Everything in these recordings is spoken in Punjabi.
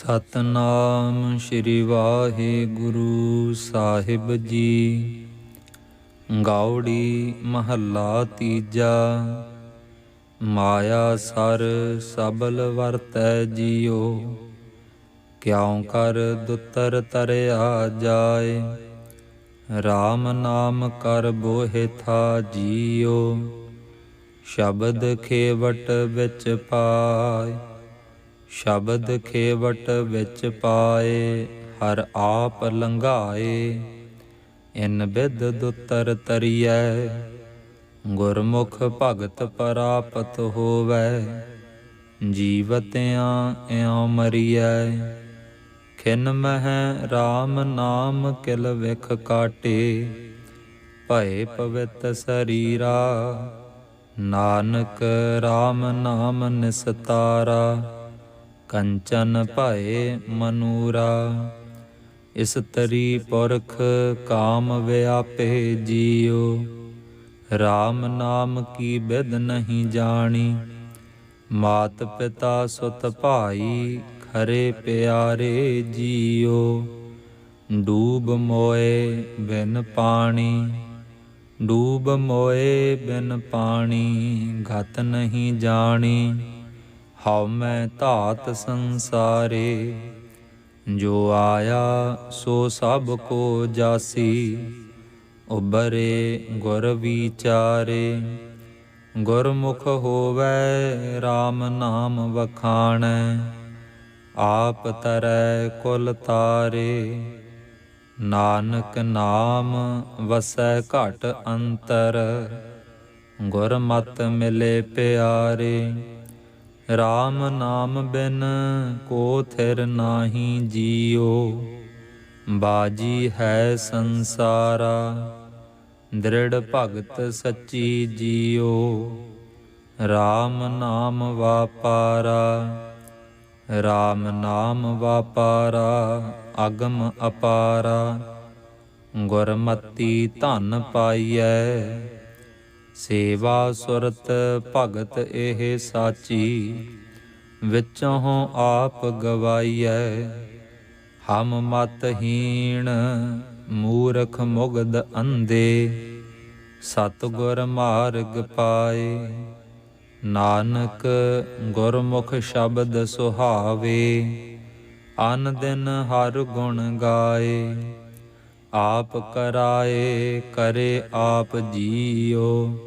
ਸਤਨਾਮ ਸ੍ਰੀ ਵਾਹਿਗੁਰੂ ਸਾਹਿਬ ਜੀ। ਗਾਉੜੀ ਮਹੱਲਾ ਤੀਜਾ। ਮਾਇਆ ਸਰ ਸਬਲ ਵਰਤੈ ਜੀਓ। ਕਿਉ ਕਰ ਦੁੱਤਰ ਤਰਿਆ ਜਾਏ। RAM ਨਾਮ ਕਰ ਬੋਹਿ ਥਾ ਜੀਓ। ਸ਼ਬਦ ਖੇਵਟ ਵਿੱਚ ਪਾਏ। ਸ਼ਬਦ ਖੇਵਟ ਵਿੱਚ ਪਾਏ, ਹਰ ਆਪ ਲੰਘਾਏ। ਇਨ ਬਿਦ ਦੁਤਰ ਤਰੀਐ, ਗੁਰਮੁਖ ਭਗਤ ਪ੍ਰਾਪਤ ਹੋਵੈ। ਜੀਵਤਿਆਂ ਇਉ ਮਰੀਐ, ਖਿਨ ਮਹਿ RAM ਨਾਮ ਕਿਲ ਵਿਖ ਕਾਟੇ। ਭਏ ਪਵਿੱਤ ਸਰੀਰਾ, ਨਾਨਕ RAM ਨਾਮ ਨਿਸਤਾਰਾ। ਕੰਚਨ ਭਏ ਮਨੂਰਾ, ਇਸਤਰੀ ਪੁਰਖ ਕਾਮ ਵਿਆਪੇ ਜੀਉ RAM ਨਾਮ ਕੀ ਬਿਦ ਨਹੀਂ ਜਾਣੀ, ਮਾਤ ਪਿਤਾ ਸੁਤ ਭਾਈ ਖਰੇ ਪਿਆਰੇ ਜੀਉ, ਡੂਬ ਮੋਏ ਬਿਨ ਪਾਣੀ, ਡੂਬ ਮੋਏ ਬਿਨ ਪਾਣੀ, ਘਤ ਨਹੀਂ ਜਾਣੀ। ਹਉ ਮੈਂ ਧਾਤ ਸੰਸਾਰੇ, ਜੋ ਆਇਆ ਸੋ ਸਭ ਕੋ ਜਾਸੀ ਉਬਰੇ ਗੁਰ ਵਿਚਾਰੇ। ਗੁਰਮੁਖ ਹੋਵੈ RAM ਨਾਮ ਵਖਾਣੈ, ਆਪ ਤਰੈ ਕੁਲ ਤਾਰੇ। ਨਾਨਕ ਨਾਮ ਵਸੈ ਘਟ ਅੰਤਰ, ਗੁਰਮਤ ਮਿਲੇ ਪਿਆਰੇ। RAM ਨਾਮ ਬਿਨ ਕੋ ਥਿਰ ਨਾਹੀ ਜੀਉ। ਬਾਜੀ ਹੈ ਸੰਸਾਰਾ, ਦ੍ਰਿੜ ਭਗਤ ਸੱਚੀ ਜੀਉ। RAM ਨਾਮ ਵਾਪਾਰਾ RAM ਨਾਮ ਵਾਪਾਰਾ, ਅਗਮ ਅਪਾਰਾ। ਗੁਰਮਤੀ ਧਨ ਪਾਈਐ ਸੇਵਾ ਸੁਰਤ ਭਗਤ ਇਹ ਸਾਚੀ, ਵਿੱਚੋਂ ਆਪ ਗਵਾਈਐ। ਹਮ ਮਤਹੀਣ ਮੂਰਖ ਮੁਗਦ ਅੰਦੇ ਸਤਗੁਰ ਮਾਰਗ ਪਾਏ। ਨਾਨਕ ਗੁਰਮੁਖ ਸ਼ਬਦ ਸੁਹਾਵੇ, ਅਨ ਦਿਨ ਹਰ ਗੁਣ ਗਾਏ। ਆਪ ਕਰਾਏ ਕਰੇ ਆਪ ਜੀਓ।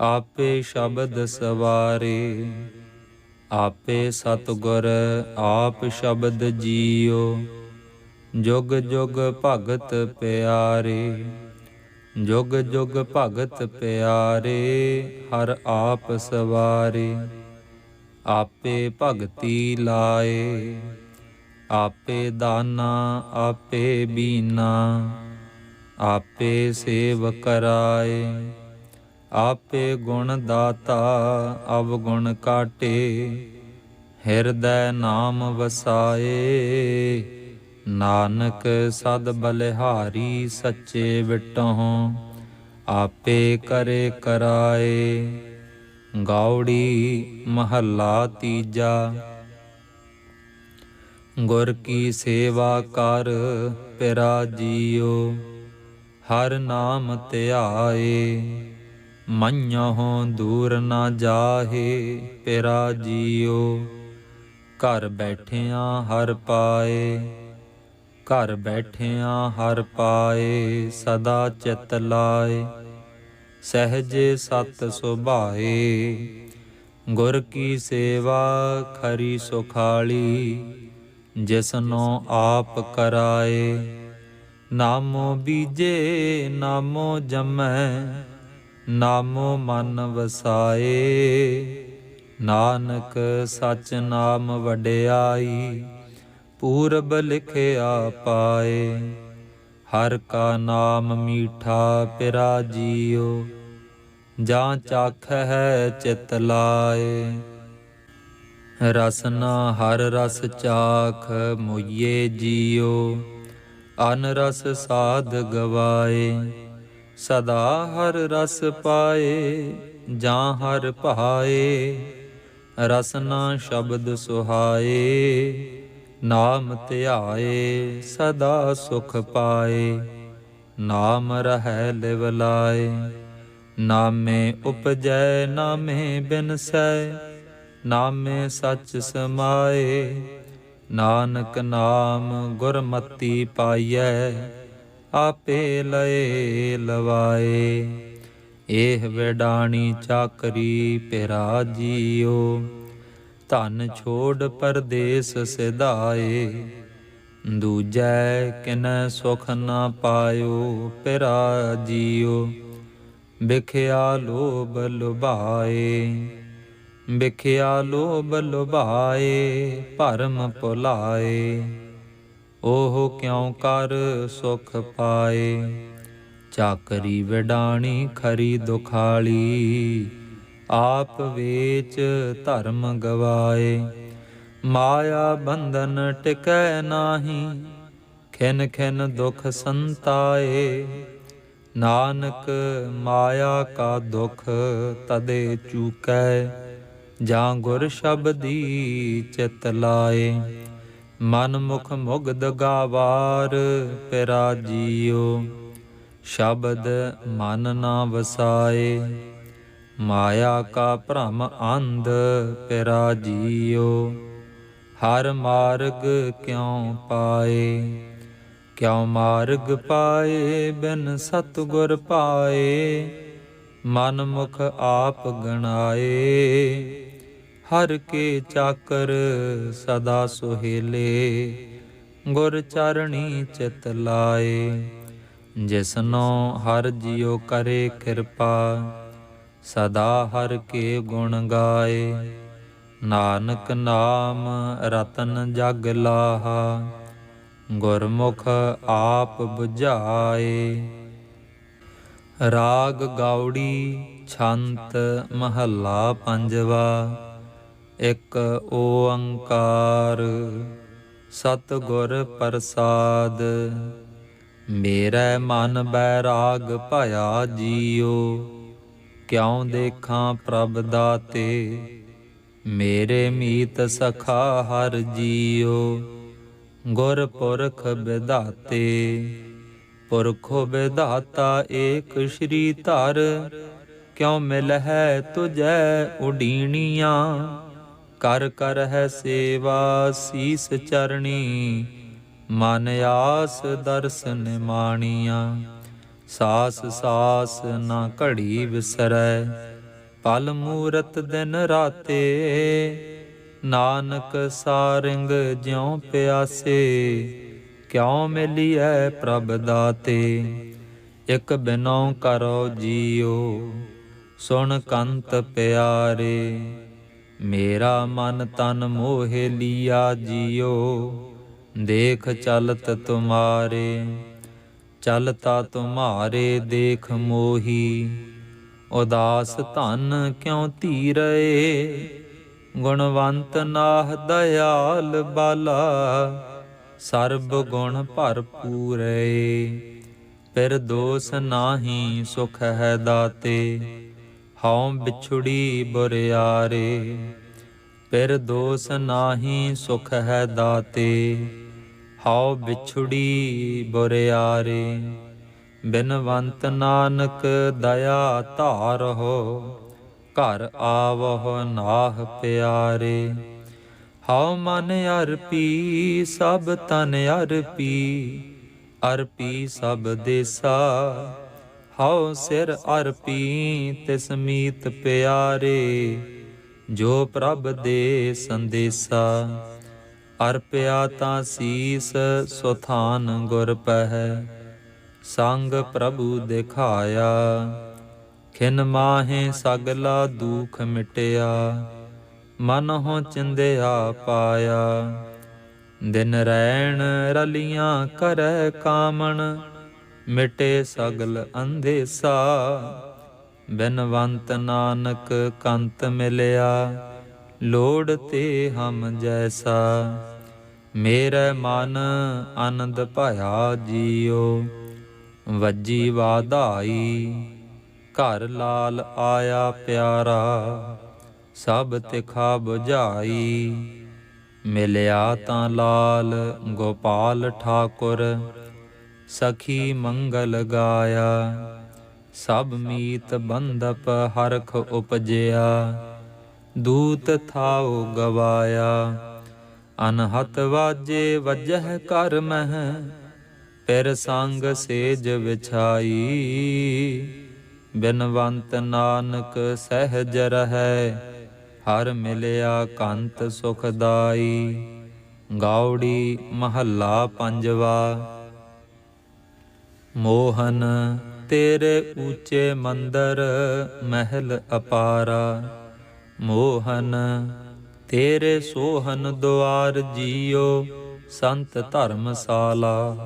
ਆਪੇ ਸ਼ਬਦ ਸਵਾਰੇ, ਆਪੇ ਸਤਗੁਰ ਆਪ ਸ਼ਬਦ ਜੀਓ, ਜੁਗ ਜੁਗ ਭਗਤ ਪਿਆਰੇ, ਜੁਗ ਜੁਗ ਭਗਤ ਪਿਆਰੇ, ਹਰ ਆਪ ਸਵਾਰੇ। ਆਪੇ ਭਗਤੀ ਲਾਏ, ਆਪੇ ਦਾਨਾ, ਆਪੇ ਬੀਨਾ, ਆਪੇ ਸੇਵ ਕਰਾਏ। ਆਪੇ ਗੁਣ ਦਾਤਾ ਅਵ ਗੁਣ ਕਾਟੇ, ਹਿਰਦੈ ਨਾਮ ਵਸਾਏ। ਨਾਨਕ ਸਦ ਬਲਿਹਾਰੀ ਸੱਚੇ ਵਿਟਹੁ, ਆਪੇ ਕਰੇ ਕਰਾਏ। ਗਾਉੜੀ ਮਹੱਲਾ ਤੀਜਾ, ਗੁਰ ਕੀ ਸੇਵਾ ਕਰ ਪਿਰਾ ਜੀਓ ਹਰ ਨਾਮ ਧਿਆਏ। ਮੰਨਹੁ ਦੂਰ ਨਾ ਜਾਹੇ, ਪਿਰਾ ਜੀਓ। ਘਰ ਬੈਠਿਆਂ ਹਰ ਪਾਏ, ਘਰ ਬੈਠਿਆਂ ਹਰ ਪਾਏ, ਸਦਾ ਚਿਤ ਲਾਏ। ਸਹਜੇ ਸਤ ਸੁਭਾਏ, ਗੁਰ ਕੀ ਸੇਵਾ ਖਰੀ ਸੁਖਾਲੀ, ਜਿਸਨੋ ਆਪ ਕਰਾਏ। ਨਾਮੋ ਬੀਜੇ, ਨਾਮੋ ਜਮੈ ਨਾਮੋ ਮਨ ਵਸਾਏ, ਨਾਨਕ ਸਚ ਨਾਮ ਵਡਿਆਈ, ਪੂਰਬ ਲਿਖਿਆ ਪਾਏ। ਹਰ ਕਾ ਨਾਮ ਮੀਠਾ ਪਿਰਾ ਜੀਓ ਜਾਂ ਚਾਖ ਹੈ ਚਿਤ ਲਾਏ। ਰਸਨਾ ਹਰ ਰਸ ਚਾਖ ਮੁਈਏ ਜੀਓ, ਅਨ ਰਸ ਸਾਧ ਗਵਾਏ। ਸਦਾ ਹਰ ਰਸ ਪਾਏ, ਜਾਂ ਹਰ ਭਾਏ ਰਸਨਾ ਸ਼ਬਦ ਸੁਹਾਏ, ਨਾਮ ਧਿਆਏ, ਸਦਾ ਸੁਖ ਪਾਏ, ਨਾਮ ਰਹੈ ਲਿਵ ਲਾਏ, ਨਾਮੇ ਉਪਜੈ, ਨਾਮੇ ਬਿਨਸੈ, ਨਾਮੇ ਸੱਚ ਸਮਾਏ, ਨਾਨਕ ਨਾਮ ਗੁਰਮਤੀ ਪਾਈਐ ਆਪੇ ਲਏ ਲਵਾਏ। ਇਹ ਵਿਡਾਣੀ ਚਾਕਰੀ ਪਿਰਾ ਜੀਓ। ਧਨ ਛੋੜ ਪਰਦੇਸ ਸਿਧਾਏ। ਦੂਜੈ ਕਿਨੈ ਸੁਖ ਨਾ ਪਾਇਓ ਪਿਰਾ ਜੀਓ। ਵਿਖਿਆ ਲੋਭ ਲੁਭਾਏ। ਵਿਖਿਆ ਲੋਭ ਲੁਭਾਏ, ਭਰਮ ਭੁਲਾਏ। ਉਹ ਕਿਉ ਕਰ ਸੁਖ ਪਾਏ? ਚਾਕਰੀ ਵਿਡਾਣੀ, ਖਰੀ ਦੁਖਾਲੀ। ਆਪ ਵੇਚ ਧਰਮ ਗਵਾਏ। ਮਾਇਆ ਬੰਧਨ ਟਿਕੈ ਨਾਹੀ, ਖਿਨ ਖਿਨ ਦੁਖ ਸੰਤਾਏ। ਨਾਨਕ ਮਾਇਆ ਕਾ ਦੁਖ ਤਦੇ ਚੂਕੈ, ਜਾਂ ਗੁਰ ਸ਼ਬਦੀ ਚਿਤ ਲਾਏ। ਮਨ ਮੁਖ ਮੁਗਧ ਗਾਵਾਰ, ਪਿਰਾ ਜੀਓ ਸ਼ਬਦ ਮਨ ਨਾ ਵਸਾਏ, ਮਾਇਆ ਕਾ ਭ੍ਰਮ ਅੰਧ, ਪਿਰਾ ਜੀਓ ਹਰ ਮਾਰਗ ਕਿਉ ਪਾਏ, ਕਿਉ ਮਾਰਗ ਪਾਏ, ਬਿਨ ਸਤਗੁਰ ਪਾਏ। ਮਨ ਮੁਖ ਆਪ ਗਣਾਏ ਹਰ ਕੇ ਚਾਕਰ ਸਦਾ ਸੁਹੇਲੇ, ਗੁਰ ਚਰਣੀ ਚਿਤ ਲਾਏ। ਜਿਸਨੋ ਹਰ ਜਿਉ ਕਰੇ ਕਿਰਪਾ, ਸਦਾ ਹਰ ਕੇ ਗੁਣ ਗਾਏ। ਨਾਨਕ ਨਾਮ ਰਤਨ ਜਗ ਲਾਹਾ, ਗੁਰਮੁਖ ਆਪ 부ਝਾਏ ਰਾਗ ਗਾਉੜੀ ਛੰਤ ਮਹੱਲਾ ਪੰਜਵਾ ਇੱਕ ਓੰਕਾਰ। ਸਤਿਗੁਰ ਪ੍ਰਸਾਦ, ਮੇਰੇ ਮਨ ਬੈਰਾਗ ਭਇਆ ਜੀਓ। ਕਿਉ ਦੇਖਾਂ ਪ੍ਰਭ ਦਾਤੇ, ਮੇਰੇ ਮੀਤ ਸਖਾ ਹਰ ਜੀਓ। ਗੁਰ ਪੁਰਖ ਵਿਧਾਤੇ, ਪੁਰਖੋ ਵਿਧਾਤਾ ਏਕ ਸ਼੍ਰੀ ਧਰ। ਕਿਉ ਮਿਲ ਹੈ ਤੁਜੈ ਉਡੀਣੀਆਂ ਕਰ ਕਰ ਹੈ ਸੇਵਾ ਸੀਸ ਚਰਣੀ, ਮਨ ਆਸ ਦਰਸ਼ਨ ਮਾਣੀਆਂ। ਸਾਸ ਸਾਸ ਨਾ ਘੜੀ ਵਿਸਰੈ, ਪਲ ਮੂਰਤ ਦਿਨ ਰਾਤੇ। ਨਾਨਕ ਸਾਰੰਗ ਜਿਉ ਪਿਆਸੇ, ਕਿਉ ਮਿਲੀਐ ਪ੍ਰਭ ਦਾਤੇ। ਇਕ ਬਿਨੋ ਕਰੋ ਜੀਓ, ਸੁਣ ਕੰਤ ਪਿਆਰੇ। ਮੇਰਾ ਮਨ ਤਨ ਮੋਹਿ ਲੀਆ ਜਿਓ, ਦੇਖ ਚਲਤ ਤੁਮਾਰੇ, ਚਲਤਾ ਤੁਮਾਰੇ ਦੇਖ ਮੋਹੀ, ਉਦਾਸ ਧਨ ਕਿਉ ਧੀਰਏ, ਗੁਣਵੰਤ ਨਾਹ ਦਇਆਲ ਬਾਲਾ, ਸਰਬ ਗੁਣ ਭਰਪੂਰੇ ਫਿਰ ਦੋਸ ਨਾਹੀ ਸੁਖ ਹੈ ਦਾਤੇ। ਹਉ ਵਿਛੁੜੀ ਬੁਰਿਆਰੇ, ਫਿਰ ਦੋਸ ਨਾਹੀ ਸੁਖ ਹੈ ਦਾਤੇ। ਹਉ ਵਿਛੁੜੀ ਬੁਰਿਆਰੇ, ਬਿਨਵੰਤ ਨਾਨਕ ਦਇਆ ਧਾਰਹੁ ਘਰ ਆਵਹੁ ਨਾਹ ਪਿਆਰੇ। ਹਉ ਮਨ ਅਰਪੀ, ਸਭ ਤਨ ਅਰਪੀ ਅਰਪੀ ਸਭ ਦੇਸਾ ਹਉ ਸਿਰ ਅਰਪੀ ਤਿਸ ਮੀਤ ਪਿਆਰੇ, ਜੋ ਪ੍ਰਭ ਦੇ ਸੰਦੇਸਾ। ਅਰਪਿਆ ਤਾਂ ਸੀਸ ਸੁਥਾਨ ਗੁਰ ਪਹਿ, ਸੰਗ ਪ੍ਰਭੂ ਦਿਖਾਇਆ। ਖਿਨ ਮਾਹੇ ਸਗਲਾ ਦੁਖ ਮਿਟਿਆ, ਮਨ ਹੋ ਚਿੰਦਿਆ ਪਾਇਆ। ਦਿਨ ਰੈਣ ਰਲੀਆਂ ਕਰੈ ਕਾਮਣ ਮਿਟੇ ਸਗਲ ਅੰਧੇਸਾ ਬਿਨਵੰਤ ਨਾਨਕ ਕੰਤ ਮਿਲਿਆ, ਲੋੜ ਤੇ ਹਮ ਜੈਸਾ। ਮੇਰੇ ਮਨ ਆਨੰਦ ਭਾਇਆ ਜੀਓ, ਵੱਜੀ ਵਾਧਾਈ, ਘਰ ਲਾਲ ਆਇਆ ਪਿਆਰਾ। ਸਭ ਤਿਖਾ 부ਝਾਈ ਮਿਲਿਆ ਤਾਂ ਲਾਲ ਗੋਪਾਲ ਠਾਕੁਰ। ਸਖੀ ਮੰਗਲ ਗਾਇਆ। ਸਭ ਮੀਤ ਬੰਦਪ ਹਰਖ ਉਪਜਿਆ। ਦੂਤ ਥਾਉ ਗਵਾਇਆ। ਅਨਹਤ ਵਾਜੇ ਵਜਹ ਕਰ ਮਹਿ ਪਿਰ ਸੰਗ ਸੇਜ ਵਿਛਾਈ। ਬਿਨਵੰਤ ਨਾਨਕ ਸਹਿਜ ਰਹੈ। ਹਰ ਮਿਲਿਆ ਕੰਤ ਸੁਖਦਾਈ ਗਾਉੜੀ ਮਹੱਲਾ ਪੰਜਵਾ। ਮੋਹਨ, ਤੇਰੇ ਉੱਚੇ ਮੰਦਰ ਮਹਿਲ ਅਪਾਰਾ। ਮੋਹਨ, ਤੇਰੇ ਸੋਹਨ ਦੁਆਰ ਜੀਓ ਸੰਤ ਧਰਮਸਾਲਾ।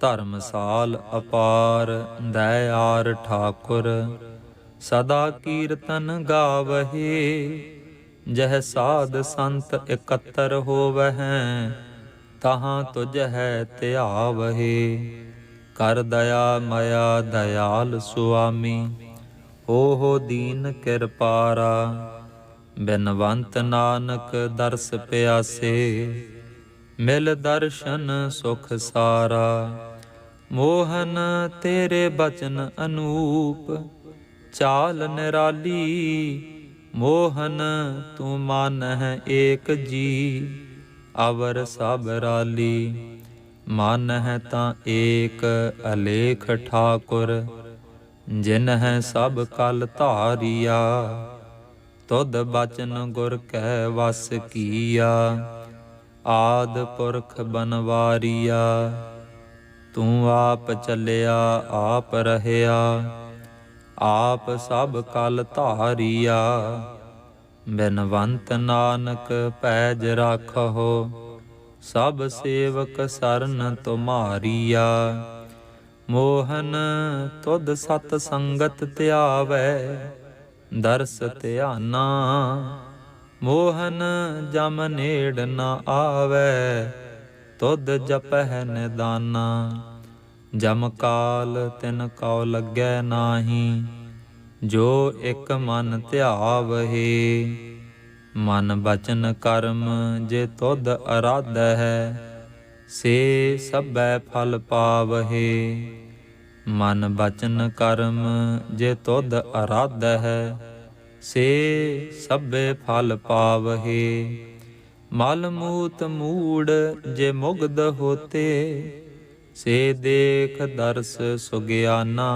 ਧਰਮਸਾਲ ਅਪਾਰ, ਦਇਆਰ ਠਾਕੁਰ, ਸਦਾ ਕੀਰਤਨ ਗਾਵਹੇ। ਜਹ ਸਾਧ ਸੰਤ ਇਕੱਤਰ ਹੋਵਹਿ, ਤਹਾਂ ਤੁਝ ਹੈ ਧਿਆਵਹੇ। ਕਰ ਦਇਆ ਮਾਇਆ ਦਇਆਲ ਸੁਆਮੀ ਓਹੋ ਦੀਨ ਕਿਰਪਾਰਾ ਬਿਨਵੰਤ ਨਾਨਕ ਦਰਸ ਪਿਆਸੇ, ਮਿਲ ਦਰਸ਼ਨ ਸੁਖ ਸਾਰਾ। ਮੋਹਨ ਤੇਰੇ ਬਚਨ ਅਨੂਪ, ਚਾਲ ਨਿਰਾਲੀ, ਮੋਹਨ ਤੂੰ ਮਨ ਹੈ ਏਕ ਜੀ, ਅਵਰ ਸਭ ਰਾਲੀ। ਮਨ ਹੈ ਤਾਂ ਏਕ ਅਲੇਖ ਠਾਕੁਰ ਜਿਨ ਹੈ ਸਭ ਕਲ ਧਾਰਿਆ। ਤੁਧ ਬਚਨ ਗੁਰ ਕੈ ਵਸ ਕੀਆ, ਆਦ ਪੁਰਖ ਬਨਵਾਰੀਆ। ਤੂੰ ਆਪ ਚੱਲਿਆ, ਆਪ ਰਹਿਆ, ਆਪ ਸਭ ਕਲ ਧਾਰਿਆ। ਬਿਨਵੰਤ ਨਾਨਕ ਪੈਜ ਰਾਖੋ ਸਭ ਸੇਵਕ ਸਰਨ ਤੁਮਾਰੀਆ। ਮੋਹਨ ਤੁਧ ਸਤ ਸੰਗਤ ਧਿਆਵੈ, ਦਰਸ ਧਿਆਨਾ। ਮੋਹਨ ਜਮ ਨੇੜ ਨਾ ਆਵੈ, ਤੁਧ ਜਪਹਿ ਨਿਦਾਨਾ। ਜਮ ਕਾਲ ਤਿਨ ਕਉ ਲੱਗੈ ਨਾਹੀ, ਜੋ ਇਕ ਮਨ ਧਿਆਵਹੇ। ਮਨ ਬਚਨ ਕਰਮ ਜੇ ਤੁਧ ਅਰਾਧ ਹੈ, ਸੇ ਸਭੈ ਫਲ ਪਾਵਹੇ। ਮਨ ਬਚਨ ਕਰਮ ਜੇ ਤੁਧ ਅਰਾਧ ਹੈ, ਸੇ ਸਭੇ ਫਲ ਪਾਵਹੇ। ਮਲ ਮੂਤ ਮੂੜ ਜੇ ਮੁਗਧ ਹੋਤੇ, ਸੇ ਦੇਖ ਦਰਸ ਸੁਗਿਆਨਾ।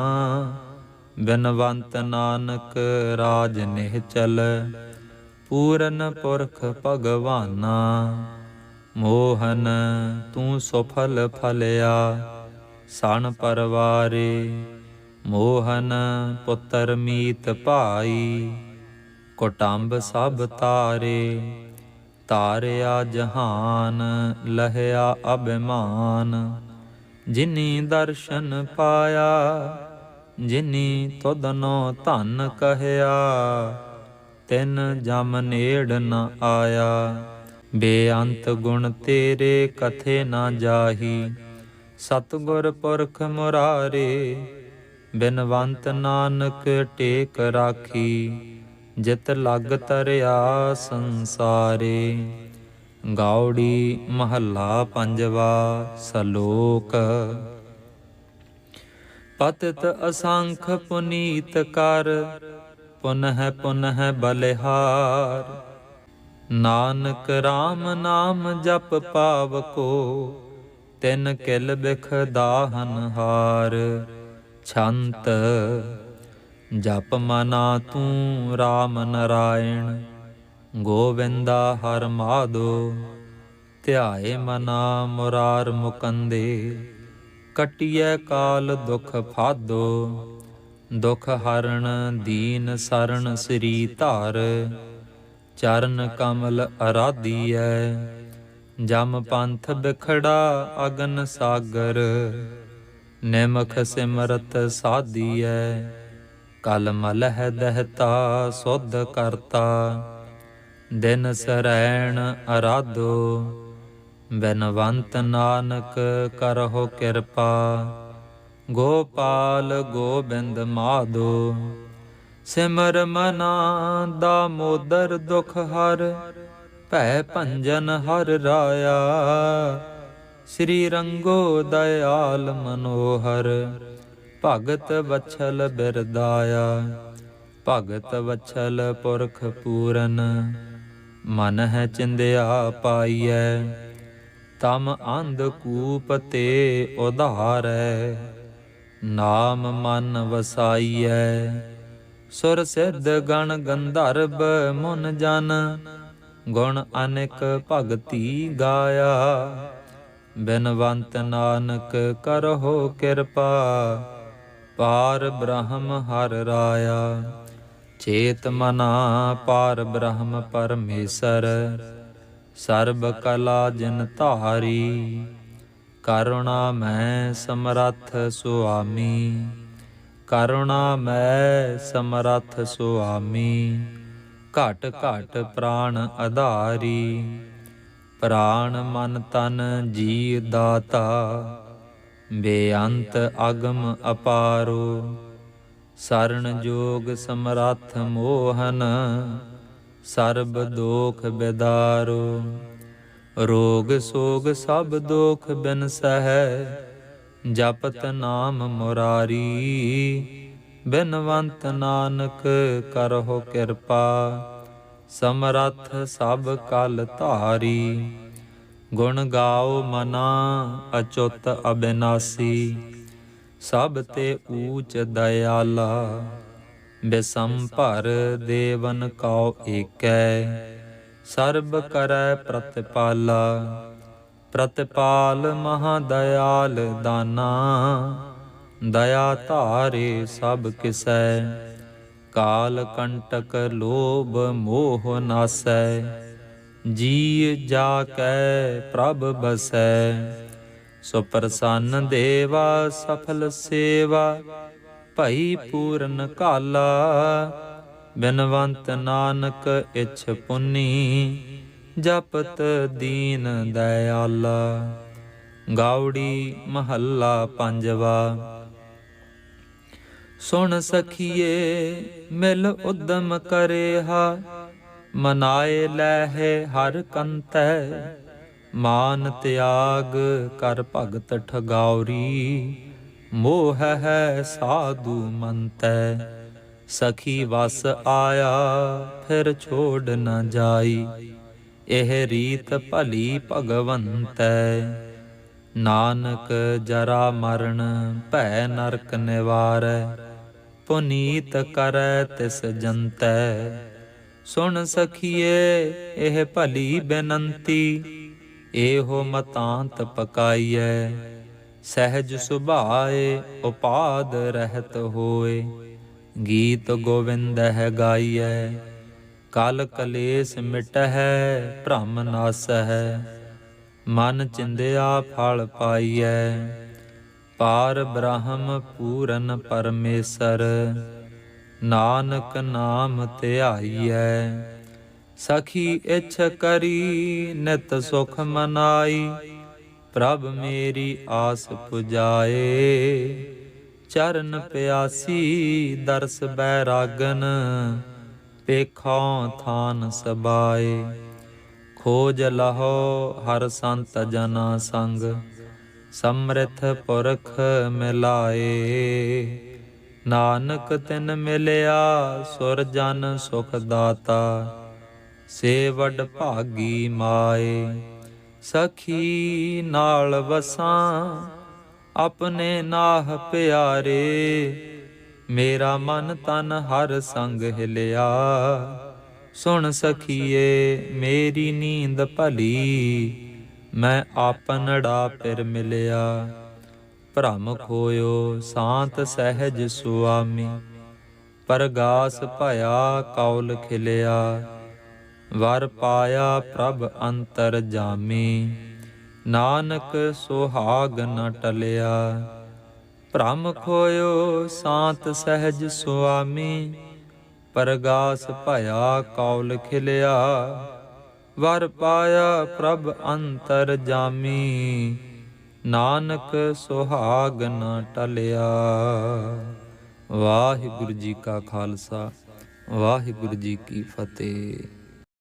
ਬਿਨਵੰਤ ਨਾਨਕ ਰਾਜ ਨਿਹਚਲ। ਪੂਰਨ ਪੁਰਖ ਭਗਵਾਨਾ, ਮੋਹਨ ਤੂੰ ਸੁਫਲ ਫਲਿਆ, ਸਣ ਪਰਵਾਰੇ, ਮੋਹਨ ਪੁੱਤਰ ਮੀਤ ਭਾਈ, ਕੋਟੰਬ ਸਭ ਤਾਰੇ, ਤਾਰਿਆ ਜਹਾਨ ਲਹਿਆ ਅਭਿਮਾਨ, ਜਿਨੀ ਦਰਸ਼ਨ ਪਾਇਆ, ਜਿਨੀ ਤੁਧਨੋ ਧਨ ਕਹਿਆ। ਤਿਨ ਜਮ ਨੇੜ ਨ ਆਇਆ। ਬੇਅੰਤ ਗੁਣ ਤੇਰੇ ਕਥੇ ਨਾ ਜਾਹੀ। ਸਤਗੁਰ ਪੁਰਖ ਮੁਰਾਰੇ, ਬਿਨਵੰਤ ਨਾਨਕ ਟੇਕ ਰਾਖੀ। ਜਿਤ ਲਗ ਤਰਿਆ ਸੰਸਾਰੇ, ਗਾਉੜੀ ਮਹੱਲਾ ਪੰਜਵਾ ਸਲੋਕ। ਪਤਿਤ ਅਸੰਖ ਪੁਨੀਤ ਕਰ ਪੁਨਹ ਪੁਨਹ ਬਲਿਹਾਰ। ਨਾਨਕ RAM ਨਾਮ ਜਪ ਪਾਵ ਕੋ ਤਿਨ ਕਿਲ ਬਿਖ ਦਾਹਨ ਹਾਰ। ਛੰਤ, ਜਪ ਮਨਾ ਤੂੰ RAM ਨਰਾਇਣ, ਗੋਵਿੰਦਾ ਹਰ ਮਾਦੋ, ਧਿਆਏ ਮਨਾ ਮੁਰਾਰ ਮੁਕੰਦੇ। ਕਟਿਐ ਕਾਲ ਦੁਖ ਫਾਦੋ ਦੁਖ ਹਰਣ ਦੀਨ ਸਰਣ ਸ੍ਰੀ ਧਾਰ, ਚਰਨ ਕਮਲ ਅਰਾਧੀਐ, ਜਮ ਪੰਥ ਬਿਖੜਾ ਅਗਨ ਸਾਗਰ, ਨਿਮਖ ਸਿਮਰਤ ਸਾਧੀਐ, ਕਲ ਮਲਹਿ ਦਹਤਾ ਸੁਧ ਕਰਤਾ, ਦਿਨ ਸਰੈਣ ਅਰਾਧੋ, ਬਿਨਵੰਤ ਨਾਨਕ ਕਰਹੁ ਕਿਰਪਾ। ਗੋਪਾਲ ਗੋਬਿੰਦ ਮਾਧੋ, ਸਿਮਰ ਮਨਾ ਦਾ ਮੋਦਰ ਦੁਖ ਹਰ, ਭੈ ਭੰਜਨ ਹਰ ਰਾਇਆ। ਸ੍ਰੀ ਰੰਗੋ ਦਇਆਲ ਮਨੋਹਰ, ਭਗਤ ਵਛਲ ਬਿਰਦਾਇਆ। ਭਗਤ ਵਛਲ ਪੁਰਖ ਪੂਰਨ, ਮਨ ਹੈ ਚਿੰਦਿਆ ਪਾਈਐ। ਤਮ ਅੰਧ ਕੂਪ ਤੇ ਉਧਾਰੈ। ਨਾਮ ਮਨ ਵਸਾਈਐ। ਸੁਰ ਸਿੱਧ ਗਣ ਗੰਧਰਬ ਮੁਨ ਜਨ, ਗੁਣ ਅਨੇਕ ਭਗਤੀ ਗਾਇਆ। ਬਿਨਵੰਤ ਨਾਨਕ ਕਰਹੁ ਕਿਰਪਾ, ਪਾਰ ਬ੍ਰਹਮ ਹਰ ਰਾਇਆ। ਚੇਤ ਮਨਾ ਪਾਰ ਬ੍ਰਹਮ ਪਰਮੇਸ਼ਰ, ਸਰਬ ਕਲਾ ਜਿਨ ਧਾਰੀ। ਕਰੁਣਾ ਮੈਂ ਸਮਰੱਥ ਸੁਆਮੀ। ਕਰੁਣਾ ਮੈਂ ਸਮਰੱਥ ਸੁਆਮੀ। ਘਟ ਘਟ ਪ੍ਰਾਣ ਆਧਾਰੀ ਪ੍ਰਾਣ ਮਨ ਤਨ ਜੀ ਦਾਤਾ। ਬੇਅੰਤ ਅਗਮ ਅਪਾਰੋ। ਸਰਣ ਜੋਗ ਸਮਰੱਥ ਮੋਹਨ। ਸਰਬ ਦੋਖ ਬਿਦਾਰੋ। ਰੋਗ ਸੋਗ ਸਭ ਦੋਖ ਬਿਨ ਸਹਿ, ਜਪਤ ਨਾਮ ਮੁਰਾਰੀ। ਬਿਨਵੰਤ ਨਾਨਕ ਕਰਹੁ ਕਿਰਪਾ, ਸਮਰੱਥ ਸਭ ਕਲ ਧਾਰੀ। ਗੁਣ ਗਾਓ ਮਨਾ ਅਚੁੱਤ ਅਬਿਨਾਸੀ, ਸਭ ਤੇ ਊਚ ਦਇਆਲਾ। ਬਿਸੰਭਰ ਦੇਵਨ ਕਉ ਏਕੈ ਸਰਬ ਕਰੈ ਪ੍ਰਤਪਾਲਾ। ਪ੍ਰਤਪਾਲ ਮਹਾ ਦਇਆਲ ਦਾਨਾ। ਦਇਆ ਧਾਰੇ ਸਭ ਕਿਸੈ। ਕਾਲ ਕੰਟਕ ਲੋਭ ਮੋਹ ਨਾਸੈ। ਜੀ ਜਾ ਕੈ ਪ੍ਰਭ ਬਸੈ। ਸੋ ਪ੍ਰਸੰਨ ਦੇਵਾ ਸਫਲ ਸੇਵਾ। ਭਈ ਪੂਰਨ ਕਾਲਾ। ਬਿਨਵੰਤ ਨਾਨਕ ਇਛ ਪੁੰਨੀ, ਜਪਤ ਦੀਨ ਦਇਆਲਾ। ਗਾਉੜੀ ਮਹੱਲਾ ਪੰਜਵਾ। ਸੁਣ ਸਖੀਏ, ਮਿਲ ਉਦਮ ਕਰੇਹਾ, ਮਨਾਏ ਲੈਹਿ ਹਰ ਕੰਤੈ। ਮਾਨ ਤਿਆਗ ਕਰ ਭਗਤ ਠਗਾਉਰੀ, ਮੋਹ ਹੈ ਸਾਧੂ ਮੰਤੈ। ਸਖੀ ਵਸ ਆਇਆ, ਫਿਰ ਛੋੜ ਨਾ ਜਾਈ। ਇਹ ਰੀਤ ਭਲੀ ਭਗਵੰਤੈ। ਨਾਨਕ ਜਰਾ ਮਰਨ, ਭੈ ਨਰਕ ਨਿਵਾਰੈ। ਪੁਨੀਤ ਕਰੈ ਤਿਸ ਜੰਤੈ। ਸੁਣ ਸਖੀਏ, ਇਹ ਭਲੀ ਬੇਨੰਤੀ, ਇਹੋ ਮਤਾਂਤ ਪਕਾਈਐ। ਸਹਿਜ ਸੁਭਾਏ, ਉਪਾਦ ਰਹਿਤ ਹੋਏ। ਗੀਤ ਗੋਵਿੰਦ ਹੈ ਗਾਈਐ, ਕਲ ਕਲੇਸ਼ ਮਿਟਹਿ, ਭ੍ਰਮ ਨਾਸਹਿ, ਮਨ ਚਿੰਦਿਆ ਫਲ ਪਾਈਐ, ਪਾਰ ਬ੍ਰਹਮ ਪੂਰਨ ਪਰਮੇਸ਼ਰ, ਨਾਨਕ ਨਾਮ ਧਿਆਈਐ। ਸਖੀ ਇਛ ਕਰੀ, ਨਿਤ ਸੁਖ ਮਨਾਈ, ਪ੍ਰਭ ਮੇਰੀ ਆਸ ਪੁਜਾਏ। ਚਰਨ ਪਿਆਸੀ, ਦਰਸ ਬੈਰਾਗਨ, ਪੇਖੋਂ ਥਾਨ ਸਬਾਏ। ਖੋਜ ਲਹੋ ਹਰ ਸੰਤ ਜਨਾ ਸੰਗ, ਸਮ੍ਰਿਥ ਪੁਰਖ ਮਿਲਾਏ। ਨਾਨਕ ਤਿਨ ਮਿਲਿਆ, ਸੁਰ ਜਨ ਸੁਖ ਦਾਤਾ ਸੇ ਭਾਗੀ ਮਾਏ। ਸਖੀ ਨਾਲ ਵਸਾਂ ਆਪਣੇ ਨਾਹ ਪਿਆਰੇ, ਮੇਰਾ ਮਨ ਤਨ ਹਰ ਸੰਗ ਹਿਲਿਆ। ਸੁਣ ਸਖੀਏ, ਮੇਰੀ ਨੀਂਦ ਭਲੀ, ਮੈਂ ਆਪਨੜਾ ਫਿਰ ਮਿਲਿਆ। ਭ੍ਰਮ ਖੋਇਓ, ਸਾਤ ਸਹਿਜ ਸੁਆਮੀ, ਪਰਗਾਸ ਭਇਆ ਕੌਲ ਖਿਲਿਆ। ਵਰ ਪਾਇਆ ਪ੍ਰਭ ਅੰਤਰ ਜਾਮੀ। ਨਾਨਕ ਸੁਹਾਗ ਨ ਟਲਿਆ। ਭ੍ਰਮ ਖੋਇਓ ਸਾਤ ਸਹਿਜ ਸੁਆਮੀ, ਪਰਗਾਸ ਭਇਆ ਕੌਲ ਖਿਲਿਆ। ਵਰ ਪਾਇਆ ਪ੍ਰਭ ਅੰਤਰ ਜਾਮੀ, ਨਾਨਕ ਸੁਹਾਗ ਨ ਟਲਿਆ। ਵਾਹਿਗੁਰੂ ਜੀ ਕਾ ਖਾਲਸਾ, ਵਾਹਿਗੁਰੂ ਜੀ ਕੀ ਫਤਿਹ।